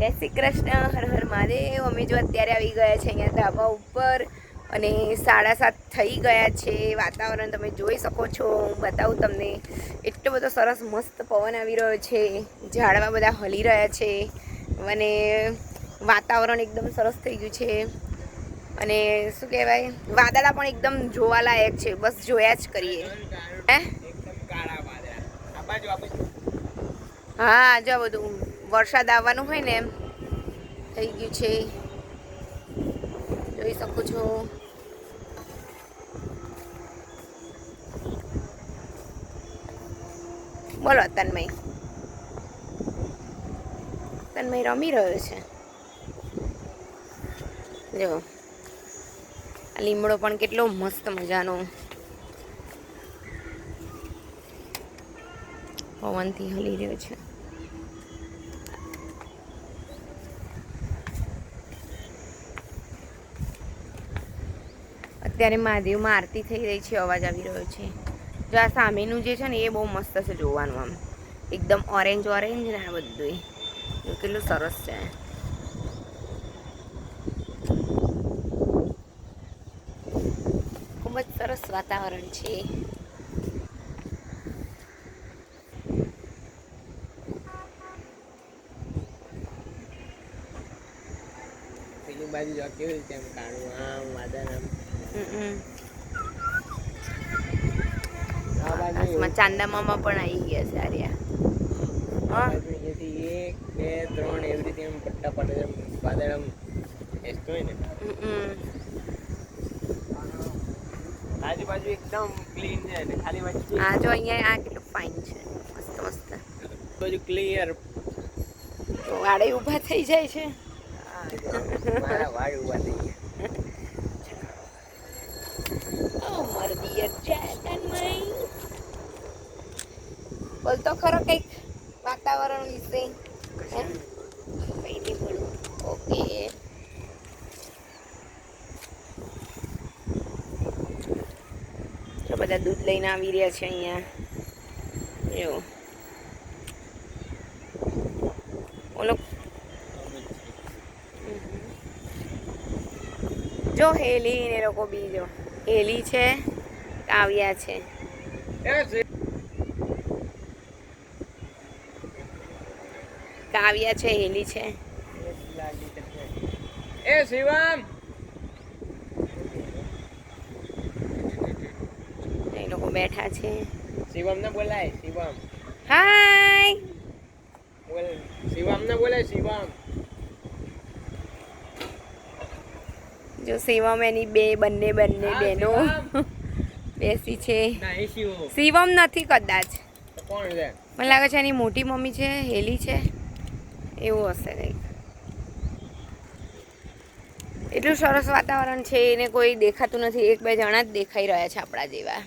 જય શ્રી કૃષ્ણ હર હર મહાદેવ. અમે જો અત્યારે આવી ગયા છે અહીંયા ધાબા ઉપર અને સાડા સાત થઈ ગયા છે. વાતાવરણ તમે જોઈ શકો છો. હું બતાવું તમને એટલો બધો સરસ મસ્ત પવન આવી રહ્યો છે. ઝાડવા બધા હલી રહ્યા છે અને વાતાવરણ એકદમ સરસ થઈ ગયું છે. અને શું કહેવાય વાદળા પણ એકદમ જોવાલાયક છે. બસ જોયા જ કરીએ. હે? હા જો આ બધું વરસાદ આવવાનું હોય ને એમ થઈ ગયું છે. જોઈ શકો છો. બોલો, તન્મય. તન્મય રમી રહ્યો છે. જો, આ લીમડો પણ કેટલો મસ્ત મજાનો પવનથી હલી રહ્યો છે. અત્યારે મહાદેવમાં આરતી થઈ રહી છે, અવાજ આવી રહ્યો છે. જો આ સામેનું જે છે ને, એ બહુ મસ્ત છે જોવાનું આમ. એકદમ ઓરેન્જ ઓરેન્જ ને આ બધું કેટલું સરસ છે. ખૂબ જ સરસ વાતાવરણ છે. પેલી બાજુ કેવી રીતે આમ કાણું, આમ, વાદળ આમ. આકાશમાં ચાંદા મામા પણ આવી ગયા છે આર્યા. એક બે ત્રણ એવી રીતે આમ પટ્ટા પડે વાદળ આમ એસતો હોય ને. આજુબાજુ એકદમ ક્લીન છે ખાલી આ જો અહીંયા આ કેટલું ફાઇન છે. મસ્ત મસ્ત. બાજુ ક્લિયર વાડે ઊભા થઈ જાય છે. થઈ ગયા. ઓ માર ડિયર ચેતનમય બોલ તો ખરો કંઈક વાતાવરણ વિશે, હે? ઓકે. તો બધા દૂધ લઈને આવી રહ્યા છે અહીંયા. એવું. ઓલો જો હેલી ને લોકો બી જો હેલી છે. કાવ્યા છે. કાવ્યા છે હેલી છે. એ શિવમ! એ લોકો બેઠા છે. શિવમ ને બોલાય શિવમ. હાય! બોલ શિવમ ને બોલાય શિવમ. જો શિવમ એની બે બંને બંને બેનો બહેનો. બેસી છે. શિવમ નથી કદાચ. મને લાગે છે એની મોટી મમ્મી છે હેલી છે. એવું હશે કંઈક. એટલું સરસ વાતાવરણ છે એને કોઈ દેખાતું નથી. એક બે જણા જ દેખાઈ રહ્યા છે આપણા જેવા.